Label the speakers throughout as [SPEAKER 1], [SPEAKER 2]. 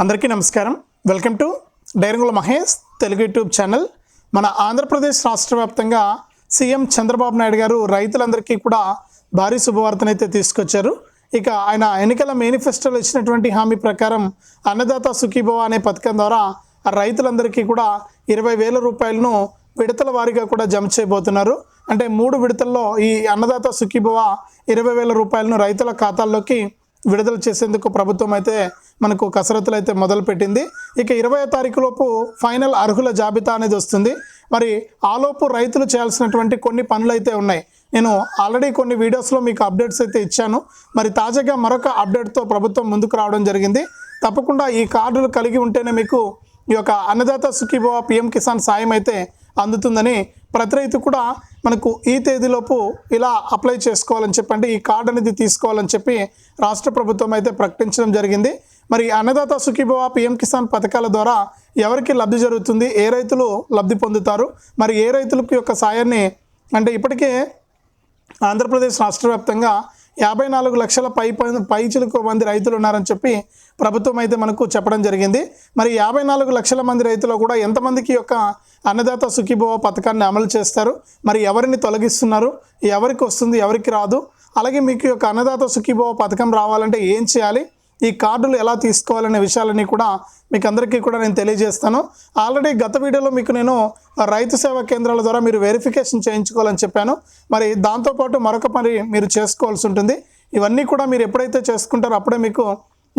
[SPEAKER 1] అందరికీ నమస్కారం. Welcome to డైరంగుల మహేష్ తెలుగు యూట్యూబ్ ఛానల్. మన ఆంధ్రప్రదేశ్ రాష్ట్ర వ్యాప్తంగా సీఎం చంద్రబాబు నాయుడు గారు రైతులందరికీ కూడా భారీ శుభవార్తనైతే తీసుకొచ్చారు. ఇక ఆయన ఎన్నికల మేనిఫెస్టోలో ఇచ్చినటువంటి హామీ ప్రకారం అన్నదాత సుఖీభవ అనే పథకం ద్వారా రైతులందరికీ కూడా ఇరవై వేల రూపాయలను విడతల వారీగా కూడా జమ చేయబోతున్నారు. అంటే మూడు విడతల్లో ఈ అన్నదాత సుఖీభవ ఇరవై వేల రూపాయలను రైతుల ఖాతాల్లోకి విడుదల చేసేందుకు ప్రభుత్వం అయితే మనకు కసరత్తులు అయితే మొదలుపెట్టింది. ఇక ఇరవై తారీఖు లోపు ఫైనల్ అర్హుల జాబితా అనేది వస్తుంది. మరి ఆలోపు రైతులు చేయాల్సినటువంటి కొన్ని పనులు అయితే ఉన్నాయి. నేను ఆల్రెడీ కొన్ని వీడియోస్లో మీకు అప్డేట్స్ అయితే ఇచ్చాను. మరి తాజాగా మరొక అప్డేట్తో ప్రభుత్వం ముందుకు రావడం జరిగింది. తప్పకుండా ఈ కార్డులు కలిగి ఉంటేనే మీకు ఈ యొక్క అన్నదాత సుఖీభవ పిఎం కిసాన్ సాయం అయితే అందుతుందని ప్రతి రైతు కూడా మనకు ఈ తేదీలోపు ఇలా అప్లై చేసుకోవాలని చెప్పండి ఈ కార్డు అనేది తీసుకోవాలని చెప్పి రాష్ట్ర ప్రభుత్వం అయితే ప్రకటించడం జరిగింది. మరి అన్నదాత సుఖీభవ పిఎం కిసాన్ పథకాల ద్వారా ఎవరికి లబ్ధి జరుగుతుంది ఏ రైతులు లబ్ధి పొందుతారు మరి ఏ రైతులకు యొక్క సాయాన్ని అంటే ఇప్పటికే ఆంధ్రప్రదేశ్ రాష్ట్ర వ్యాప్తంగా యాభై నాలుగు లక్షల పై పై చిలుకు మంది రైతులు ఉన్నారని చెప్పి ప్రభుత్వం అయితే మనకు చెప్పడం జరిగింది. మరి యాభై నాలుగు లక్షల మంది రైతులు కూడా ఎంతమందికి యొక్క అన్నదాత సుఖీభవ పథకాన్ని అమలు చేస్తారు? మరి ఎవరిని తొలగిస్తున్నారు? ఎవరికి వస్తుంది? ఎవరికి రాదు? అలాగే మీకు యొక్క అన్నదాత సుఖీభవ పథకం రావాలంటే ఏం చేయాలి? ఈ కార్డులు ఎలా తీసుకోవాలనే విషయాలన్నీ కూడా మీకు అందరికీ కూడా నేను తెలియజేస్తాను. ఆల్రెడీ గత వీడియోలో మీకు నేను రైతు సేవా కేంద్రాల ద్వారా మీరు వెరిఫికేషన్ చేయించుకోవాలని చెప్పాను. మరి దాంతోపాటు మరొక పని మీరు చేసుకోవాల్సి ఉంటుంది. ఇవన్నీ కూడా మీరు ఎప్పుడైతే చేసుకుంటారో అప్పుడే మీకు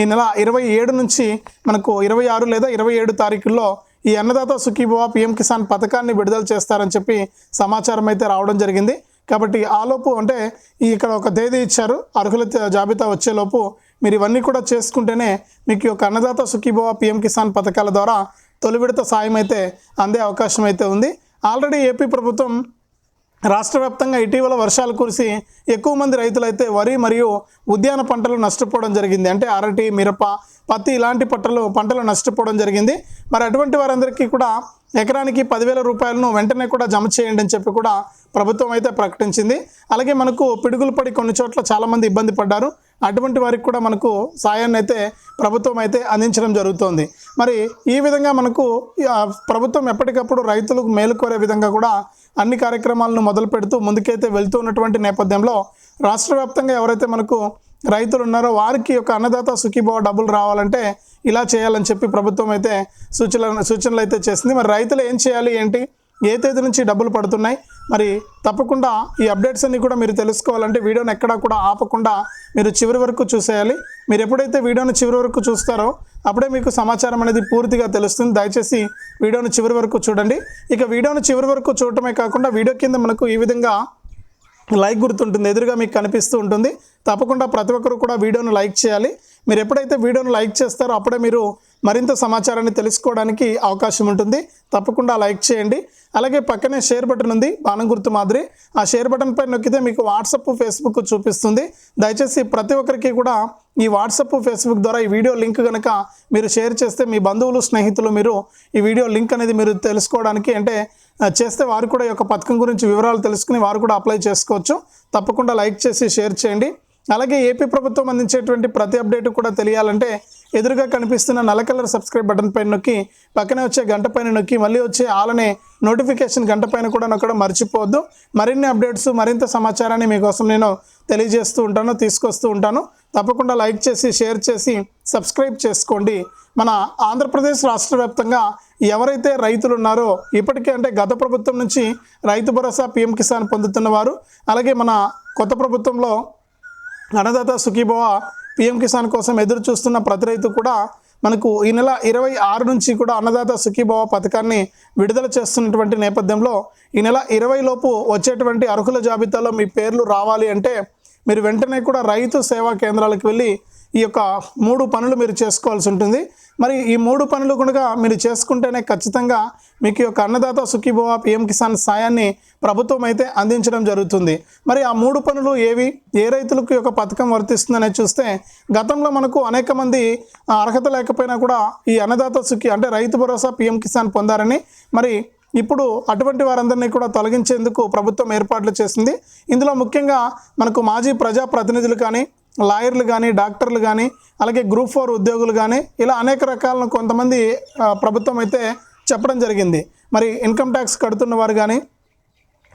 [SPEAKER 1] ఈ నెల ఇరవై ఏడు నుంచి మనకు ఇరవై ఆరు లేదా ఇరవై ఏడు తారీఖుల్లో ఈ అన్నదాత సుఖీభవ పిఎం కిసాన్ పథకాన్ని విడుదల చేస్తారని చెప్పి సమాచారం అయితే రావడం జరిగింది. కాబట్టి ఆలోపు అంటే ఈ ఇక్కడ ఒక తేదీ ఇచ్చారు. అర్హుల జాబితా వచ్చేలోపు మీరు ఇవన్నీ కూడా చేసుకుంటేనే మీకు యొక్క అన్నదాత సుఖీభవ పిఎం కిసాన్ పథకాల ద్వారా తొలి విడత సాయం అయితే అందే అవకాశం అయితే ఉంది. ఆల్రెడీ ఏపీ ప్రభుత్వం రాష్ట్ర వ్యాప్తంగా ఇటీవల వర్షాలు కురిసి ఎక్కువ మంది రైతులైతే వరి మరియు ఉద్యాన పంటలు నష్టపోవడం జరిగింది. అంటే అరటి మిరప పత్తి ఇలాంటి పంటలు పంటలు నష్టపోవడం జరిగింది. మరి అటువంటి వారందరికీ కూడా ఎకరానికి పదివేల రూపాయలను వెంటనే కూడా జమ చేయండి అని చెప్పి కూడా ప్రభుత్వం అయితే ప్రకటించింది. అలాగే మనకు పిడుగులు పడి కొన్ని చోట్ల చాలామంది ఇబ్బంది పడ్డారు. అటువంటి వారికి కూడా మనకు సాయాన్ని అయితే ప్రభుత్వం అయితే అందించడం జరుగుతోంది. మరి ఈ విధంగా మనకు ప్రభుత్వం ఎప్పటికప్పుడు రైతులకు మేలు కోరే విధంగా కూడా అన్ని కార్యక్రమాలను మొదలు పెడుతూ ముందుకైతే వెళ్తూ ఉన్నటువంటి నేపథ్యంలో రాష్ట్ర వ్యాప్తంగా ఎవరైతే మనకు రైతులు ఉన్నారో వారికి యొక్క అన్నదాత సుఖీభావ డబ్బులు రావాలంటే ఇలా చేయాలని చెప్పి ప్రభుత్వం అయితే సూచనలు సూచనలు అయితే చేసింది. మరి రైతులు ఏం చేయాలి ఏంటి? ఏ తేదీ నుంచి డబ్బులు పడుతున్నాయి? మరి తప్పకుండా ఈ అప్డేట్స్ అన్ని కూడా మీరు తెలుసుకోవాలంటే వీడియోని ఎక్కడా కూడా ఆపకుండా మీరు చివరి వరకు చూసేయాలి. మీరు ఎప్పుడైతే వీడియోని చివరి వరకు చూస్తారో అప్పుడే మీకు సమాచారం అనేది పూర్తిగా తెలుస్తుంది. దయచేసి వీడియోని చివరి వరకు చూడండి. ఇక వీడియోని చివరి వరకు చూడటమే కాకుండా వీడియో కింద మనకు ఈ విధంగా లైక్ గుర్తుంటుంది ఎదురుగా మీకు కనిపిస్తూ ఉంటుంది. తప్పకుండా ప్రతి ఒక్కరు కూడా వీడియోను లైక్ చేయాలి. మీరు ఎప్పుడైతే వీడియోను లైక్ చేస్తారో అప్పుడే మీరు మరింత సమాచారాన్ని తెలుసుకోవడానికి అవకాశం ఉంటుంది. తప్పకుండా లైక్ చేయండి. అలాగే పక్కనే షేర్ బటన్ ఉంది బాణం గుర్తు మాదిరి. ఆ షేర్ బటన్ పై నొక్కితే మీకు వాట్సప్ ఫేస్బుక్ చూపిస్తుంది. దయచేసి ప్రతి ఒక్కరికి కూడా ఈ వాట్సప్ ఫేస్బుక్ ద్వారా ఈ వీడియో లింక్ కనుక మీరు షేర్ చేస్తే మీ బంధువులు స్నేహితులు మీరు ఈ వీడియో లింక్ అనేది మీరు తెలుసుకోవడానికి అంటే చేస్తే వారు కూడా ఈ యొక్క పథకం గురించి వివరాలు తెలుసుకుని వారు కూడా అప్లై చేసుకోవచ్చు. తప్పకుండా లైక్ చేసి షేర్ చేయండి. అలాగే ఏపీ ప్రభుత్వం అందించేటువంటి ప్రతి అప్డేట్ కూడా తెలియాలంటే ఎదురుగా కనిపిస్తున్న నల్ల కలర్ సబ్స్క్రైబ్ బటన్ పైన నొక్కి పక్కనే వచ్చే గంట పైన నొక్కి మళ్ళీ వచ్చే ఆలనే నోటిఫికేషన్ గంట పైన కూడా నొక్కడం మర్చిపోవద్దు. మరిన్ని అప్డేట్స్ మరింత సమాచారాన్ని మీకోసం నేను తెలియజేస్తూ ఉంటాను తీసుకొస్తూ ఉంటాను. తప్పకుండా లైక్ చేసి షేర్ చేసి సబ్స్క్రైబ్ చేసుకోండి. మన ఆంధ్రప్రదేశ్ రాష్ట్ర వ్యాప్తంగా ఎవరైతే రైతులు ఉన్నారో ఇప్పటికే అంటే గత ప్రభుత్వం నుంచి రైతు భరోసా పీఎం కిసాన్ పొందుతున్న వారు అలాగే మన కొత్త ప్రభుత్వంలో అన్నదాత సుఖీభవ పిఎం కిసాన్ కోసం ఎదురు చూస్తున్న ప్రతి రైతు కూడా మనకు ఈ నెల ఇరవై ఆరు నుంచి కూడా అన్నదాత సుఖీభవ పథకాన్ని విడుదల చేస్తున్నటువంటి నేపథ్యంలో ఈ నెల ఇరవై లోపు వచ్చేటువంటి అర్హుల జాబితాలో మీ పేర్లు రావాలి అంటే మీరు వెంటనే కూడా రైతు సేవా కేంద్రాలకు వెళ్ళి ఈ యొక్క మూడు పనులు మీరు చేసుకోవాల్సి ఉంటుంది. మరి ఈ మూడు పనులు కనుక మీరు చేసుకుంటేనే ఖచ్చితంగా మీకు ఈ యొక్క అన్నదాత సుఖీభవ పిఎం కిసాన్ సాయాన్ని ప్రభుత్వం అయితే అందించడం జరుగుతుంది. మరి ఆ మూడు పనులు ఏవి? ఏ రైతులకు ఈ యొక్క పథకం వర్తిస్తుందనే చూస్తే గతంలో మనకు అనేక మంది అర్హత లేకపోయినా కూడా ఈ అన్నదాత సుఖీ అంటే రైతు భరోసా పిఎం కిసాన్ పొందారని మరి ఇప్పుడు అటువంటి వారందరినీ కూడా తొలగించేందుకు ప్రభుత్వం ఏర్పాట్లు చేసింది. ఇందులో ముఖ్యంగా మనకు మాజీ ప్రజాప్రతినిధులు కానీ లాయర్లు కానీ డాక్టర్లు కానీ అలాగే గ్రూప్ ఫోర్ ఉద్యోగులు కానీ ఇలా అనేక రకాలను కొంతమంది ప్రభుత్వం అయితే చెప్పడం జరిగింది. మరి ఇన్కమ్ ట్యాక్స్ కడుతున్న వారు కానీ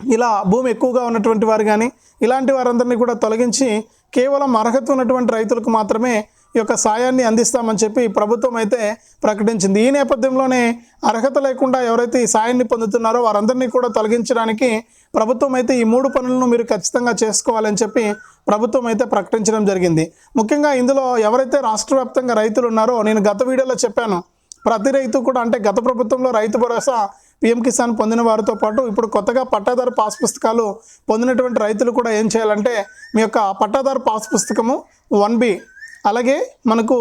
[SPEAKER 1] ఇలా భూమి ఎక్కువగా ఉన్నటువంటి వారు కానీ ఇలాంటి వారందరినీ కూడా తొలగించి కేవలం అర్హత ఉన్నటువంటి రైతులకు మాత్రమే యొక్క సాయాన్ని అందిస్తామని చెప్పి ప్రభుత్వం అయితే ప్రకటించింది. ఈ నేపథ్యంలోనే అర్హత లేకుండా ఎవరైతే ఈ సాయాన్ని పొందుతున్నారో వారందరినీ కూడా తొలగించడానికి ప్రభుత్వం అయితే ఈ మూడు పనులను మీరు ఖచ్చితంగా చేసుకోవాలని చెప్పి ప్రభుత్వం అయితే ప్రకటించడం జరిగింది. ముఖ్యంగా ఇందులో ఎవరైతే రాష్ట్ర వ్యాప్తంగా రైతులు ఉన్నారో నేను గత వీడియోలో చెప్పాను. ప్రతి రైతు కూడా అంటే గత ప్రభుత్వంలో రైతు భరోసా పిఎం కిసాన్ పొందిన వారితో పాటు ఇప్పుడు కొత్తగా పట్టాదారు పాస్ పుస్తకాలు పొందినటువంటి రైతులు కూడా ఏం చేయాలంటే మీ యొక్క పట్టాదారు పాస్ పుస్తకము వన్ బి అలాగే మనకు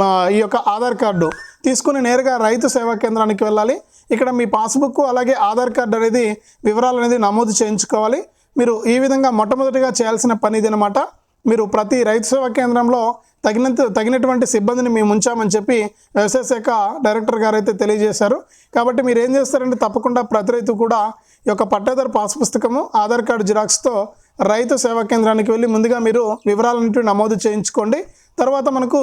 [SPEAKER 1] మా ఈ యొక్క ఆధార్ కార్డు తీసుకుని నేరుగా రైతు సేవా కేంద్రానికి వెళ్ళాలి. ఇక్కడ మీ పాస్బుక్ అలాగే ఆధార్ కార్డు అనేది వివరాలు అనేది నమోదు చేయించుకోవాలి. మీరు ఈ విధంగా మొట్టమొదటిగా చేయాల్సిన పని ఇదనమాట అనమాట మీరు ప్రతి రైతు సేవా కేంద్రంలో తగినంత తగినటువంటి సిబ్బందిని మేము ఉంచామని చెప్పి వ్యవసాయ శాఖ డైరెక్టర్ గారు అయితే తెలియజేశారు. కాబట్టి మీరు ఏం చేస్తారంటే తప్పకుండా ప్రతి రైతు కూడా ఈ యొక్క పట్టాదారు పాస్ పుస్తకము ఆధార్ కార్డు జిరాక్స్తో రైతు సేవా కేంద్రానికి వెళ్ళి ముందుగా మీరు వివరాలన్నింటినీ నమోదు చేయించుకోండి. తర్వాత మనకు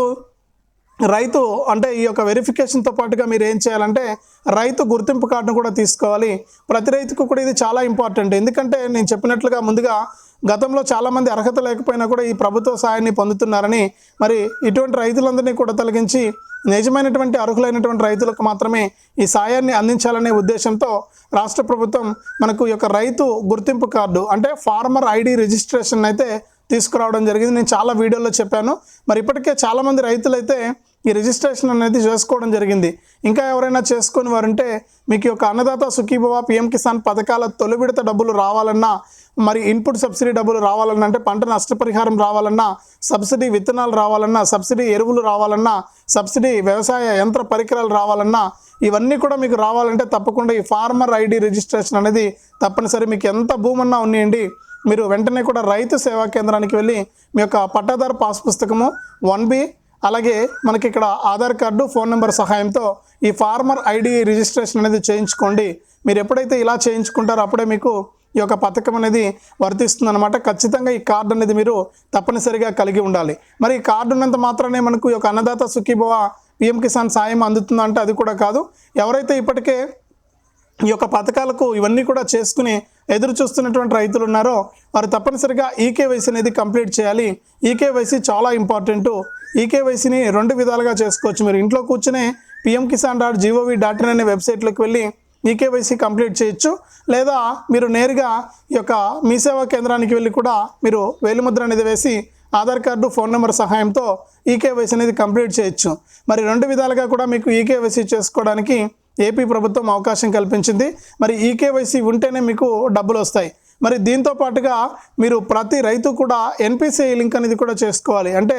[SPEAKER 1] రైతు అంటే ఈ యొక్క వెరిఫికేషన్తో పాటుగా మీరు ఏం చేయాలంటే రైతు గుర్తింపు కార్డును కూడా తీసుకోవాలి. ప్రతి రైతుకు కూడా ఇది చాలా ఇంపార్టెంట్. ఎందుకంటే నేను చెప్పినట్లుగా ముందుగా గతంలో చాలామంది అర్హత లేకపోయినా కూడా ఈ ప్రభుత్వ సాయాన్ని పొందుతున్నారని మరి ఇటువంటి రైతులందరినీ కూడా తొలగించి నిజమైనటువంటి అర్హులైనటువంటి రైతులకు మాత్రమే ఈ సాయాన్ని అందించాలనే ఉద్దేశంతో రాష్ట్ర ప్రభుత్వం మనకు ఈ యొక్క రైతు గుర్తింపు కార్డు అంటే ఫార్మర్ ఐడి రిజిస్ట్రేషన్ అయితే తీసుకురావడం జరిగింది. నేను చాలా వీడియోలో చెప్పాను. మరి ఇప్పటికే చాలామంది రైతులైతే ఈ రిజిస్ట్రేషన్ అనేది చేసుకోవడం జరిగింది. ఇంకా ఎవరైనా చేసుకొని వారంటే మీకు యొక్క అన్నదాత సుఖీభవ పిఎం కిసాన్ పథకాల తొలి విడత డబ్బులు రావాలన్నా మరి ఇన్పుట్ సబ్సిడీ డబ్బులు రావాలన్నా అంటే పంట నష్టపరిహారం రావాలన్నా సబ్సిడీ విత్తనాలు రావాలన్నా సబ్సిడీ ఎరువులు రావాలన్నా సబ్సిడీ వ్యవసాయ యంత్ర పరికరాలు రావాలన్నా ఇవన్నీ కూడా మీకు రావాలంటే తప్పకుండా ఈ ఫార్మర్ ఐడి రిజిస్ట్రేషన్ అనేది తప్పనిసరి. మీకు ఎంత భూమన్నా ఉన్నాయండి మీరు వెంటనే కూడా రైతు సేవా కేంద్రానికి వెళ్ళి మీ యొక్క పట్టాదారు పాస్ పుస్తకము వన్ బి అలాగే మనకి ఇక్కడ ఆధార్ కార్డు ఫోన్ నెంబర్ సహాయంతో ఈ ఫార్మర్ ఐడి రిజిస్ట్రేషన్ అనేది చేయించుకోండి. మీరు ఎప్పుడైతే ఇలా చేయించుకుంటారో అప్పుడే మీకు ఈ యొక్క పథకం అనేది వర్తిస్తుంది అనమాట ఖచ్చితంగా ఈ కార్డు అనేది మీరు తప్పనిసరిగా కలిగి ఉండాలి. మరి ఈ కార్డు ఉన్నంత మాత్రమే మనకు ఈ యొక్క అన్నదాత సుఖీభవ పిఎం కిసాన్ సాయం అందుతుందంటే అది కూడా కాదు. ఎవరైతే ఇప్పటికే ఈ యొక్క పథకాలకు ఇవన్నీ కూడా చేసుకుని ఎదురు చూస్తున్నటువంటి రైతులు ఉన్నారో వారు తప్పనిసరిగా ఈకేవైసీ అనేది కంప్లీట్ చేయాలి. ఈకేవైసీ చాలా ఇంపార్టెంట్. ఈకేవైసీని రెండు విధాలుగా చేసుకోవచ్చు. మీరు ఇంట్లో కూర్చునే PM Kisan dot gov dot in అనే వెబ్సైట్లోకి వెళ్ళి ఈకేవైసీ కంప్లీట్ చేయొచ్చు. లేదా మీరు నేరుగా ఈ యొక్క మీ సేవా కేంద్రానికి వెళ్ళి కూడా మీరు వేలిముద్ర అనేది వేసి ఆధార్ కార్డు ఫోన్ నెంబర్ సహాయంతో ఈకేవైసీ అనేది కంప్లీట్ చేయొచ్చు. మరి రెండు విధాలుగా కూడా మీకు ఈకేవైసీ చేసుకోవడానికి ఏపీ ప్రభుత్వం అవకాశం కల్పించింది. మరి ఈకేవైసీ ఉంటేనే మీకు డబ్బులు వస్తాయి. మరి దీంతో పాటుగా మీరు ప్రతి రైతు కూడా ఎన్పిసిఐ లింక్ అనేది కూడా చేసుకోవాలి. అంటే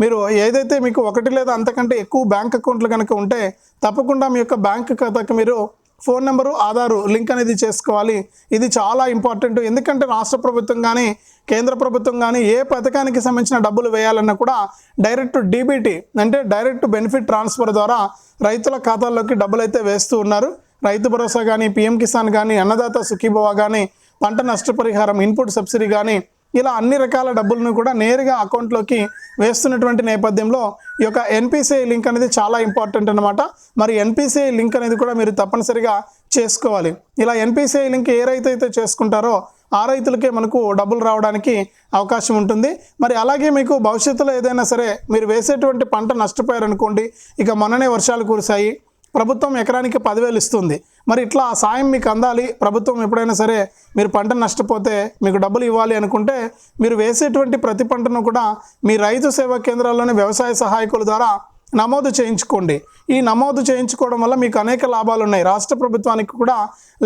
[SPEAKER 1] మీరు ఏదైతే మీకు ఒకటి లేదా అంతకంటే ఎక్కువ బ్యాంక్ అకౌంట్లు కనుక ఉంటే తప్పకుండా మీ యొక్క బ్యాంక్ ఖాతాకి మీరు ఫోన్ నెంబరు ఆధారు లింక్ అనేది చేసుకోవాలి. ఇది చాలా ఇంపార్టెంట్. ఎందుకంటే రాష్ట్ర ప్రభుత్వం కానీ కేంద్ర ప్రభుత్వం కానీ ఏ పథకానికి సంబంధించిన డబ్బులు వేయాలన్నా కూడా డైరెక్ట్ డీబీటీ అంటే డైరెక్ట్ బెనిఫిట్ ట్రాన్స్ఫర్ ద్వారా రైతుల ఖాతాల్లోకి డబ్బులు అయితే వేస్తూ ఉన్నారు. రైతు భరోసా కానీ పిఎం కిసాన్ కానీ అన్నదాత సుఖీభవ కానీ పంట నష్టపరిహారం ఇన్పుట్ సబ్సిడీ కానీ ఇలా అన్ని రకాల డబ్బులను కూడా నేరుగా అకౌంట్లోకి వేస్తున్నటువంటి నేపథ్యంలో ఈ యొక్క ఎన్పిసిఐ లింక్ అనేది చాలా ఇంపార్టెంట్ అనమాట మరి ఎన్పిసిఐ లింక్ అనేది కూడా మీరు తప్పనిసరిగా చేసుకోవాలి. ఇలా ఎన్పిసిఐ లింక్ ఏ రైతు అయితే చేసుకుంటారో ఆ రైతులకే మనకు డబ్బులు రావడానికి అవకాశం ఉంటుంది. మరి అలాగే మీకు భవిష్యత్తులో ఏదైనా సరే మీరు వేసేటువంటి పంట నష్టపోయారనుకోండి ఇక మొన్ననే వర్షాలు కురిశాయి ప్రభుత్వం ఎకరానికి పదివేలు ఇస్తుంది. మరి ఇట్లా ఆ సాయం మీకు అందాలి ప్రభుత్వం ఎప్పుడైనా సరే మీరు పంట నష్టపోతే మీకు డబ్బులు ఇవ్వాలి అనుకుంటే మీరు వేసేటువంటి ప్రతి పంటను కూడా మీ రైతు సేవా కేంద్రాల్లోని వ్యవసాయ సహాయకుల ద్వారా నమోదు చేయించుకోండి. ఈ నమోదు చేయించుకోవడం వల్ల మీకు అనేక లాభాలు ఉన్నాయి రాష్ట్ర ప్రభుత్వానికి కూడా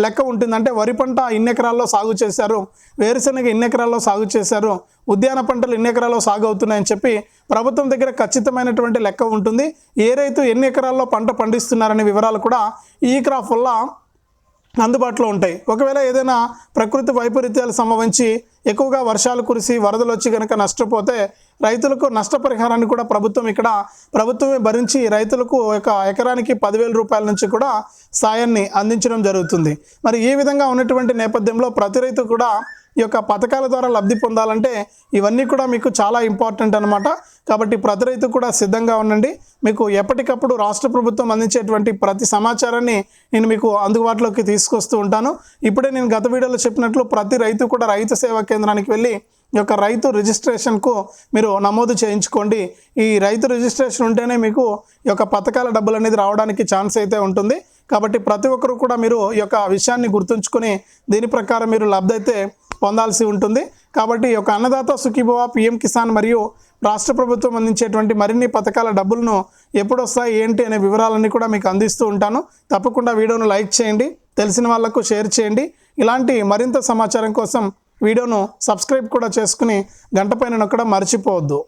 [SPEAKER 1] లెక్క ఉంటుంది అంటే వరి పంట ఇన్ని ఎకరాల్లో సాగు చేశారు వేరుశెనగ ఇన్ని ఎకరాల్లో సాగు చేశారు ఉద్యాన పంటలు ఎన్ని ఎకరాల్లో సాగు అవుతున్నాయని చెప్పి ప్రభుత్వం దగ్గర ఖచ్చితమైనటువంటి లెక్క ఉంటుంది. ఏ రైతు ఎన్ని ఎకరాల్లో పంట పండిస్తున్నారనే వివరాలు కూడా ఈ క్రాప్ వల్ల అందుబాటులో ఉంటాయి. ఒకవేళ ఏదైనా ప్రకృతి వైపరీత్యాలు సంభవించి ఎక్కువగా వర్షాలు కురిసి వరదలు వచ్చి కనుక నష్టపోతే రైతులకు నష్టపరిహారాన్ని కూడా ప్రభుత్వం ఇక్కడ ప్రభుత్వమే భరించి రైతులకు ఒక ఎకరానికి పదివేల రూపాయల నుంచి కూడా సాయాన్ని అందించడం జరుగుతుంది. మరి ఈ విధంగా ఉన్నటువంటి నేపథ్యంలో ప్రతి రైతు కూడా ఈ యొక్క పథకాల ద్వారా లబ్ధి పొందాలంటే ఇవన్నీ కూడా మీకు చాలా ఇంపార్టెంట్ అనమాట కాబట్టి ప్రతి రైతు కూడా సిద్ధంగా ఉండండి. మీకు ఎప్పటికప్పుడు రాష్ట్ర ప్రభుత్వం అందించేటువంటి ప్రతి సమాచారాన్ని నేను మీకు అందుబాటులోకి తీసుకొస్తూ ఉంటాను. ఇప్పుడే నేను గత వీడియోలో చెప్పినట్లు ప్రతి రైతు కూడా రైతు సేవా కేంద్రానికి వెళ్ళి యొక్క రైతు రిజిస్ట్రేషన్కు మీరు నమోదు చేయించుకోండి. ఈ రైతు రిజిస్ట్రేషన్ ఉంటేనే మీకు ఈ యొక్క పథకాల డబ్బులు అనేది రావడానికి ఛాన్స్ అయితే ఉంటుంది. కాబట్టి ప్రతి ఒక్కరు కూడా మీరు ఈ యొక్క విషయాన్ని గుర్తుంచుకొని దీని ప్రకారం మీరు లబ్ధి అయితే పొందాల్సి ఉంటుంది. కాబట్టి ఈ యొక్క అన్నదాత సుఖీభవ పిఎం కిసాన్ మరియు రాష్ట్ర ప్రభుత్వం అందించేటువంటి మరిన్ని పథకాల డబ్బులను ఎప్పుడు వస్తాయి ఏంటి అనే వివరాలన్నీ కూడా మీకు అందిస్తూ ఉంటాను. తప్పకుండా వీడియోను లైక్ చేయండి తెలిసిన వాళ్ళకు షేర్ చేయండి. ఇలాంటి మరింత సమాచారం కోసం వీడియోను సబ్స్క్రైబ్ కూడా చేసుకుని గంట పైన నొక్కడం మర్చిపోవద్దు.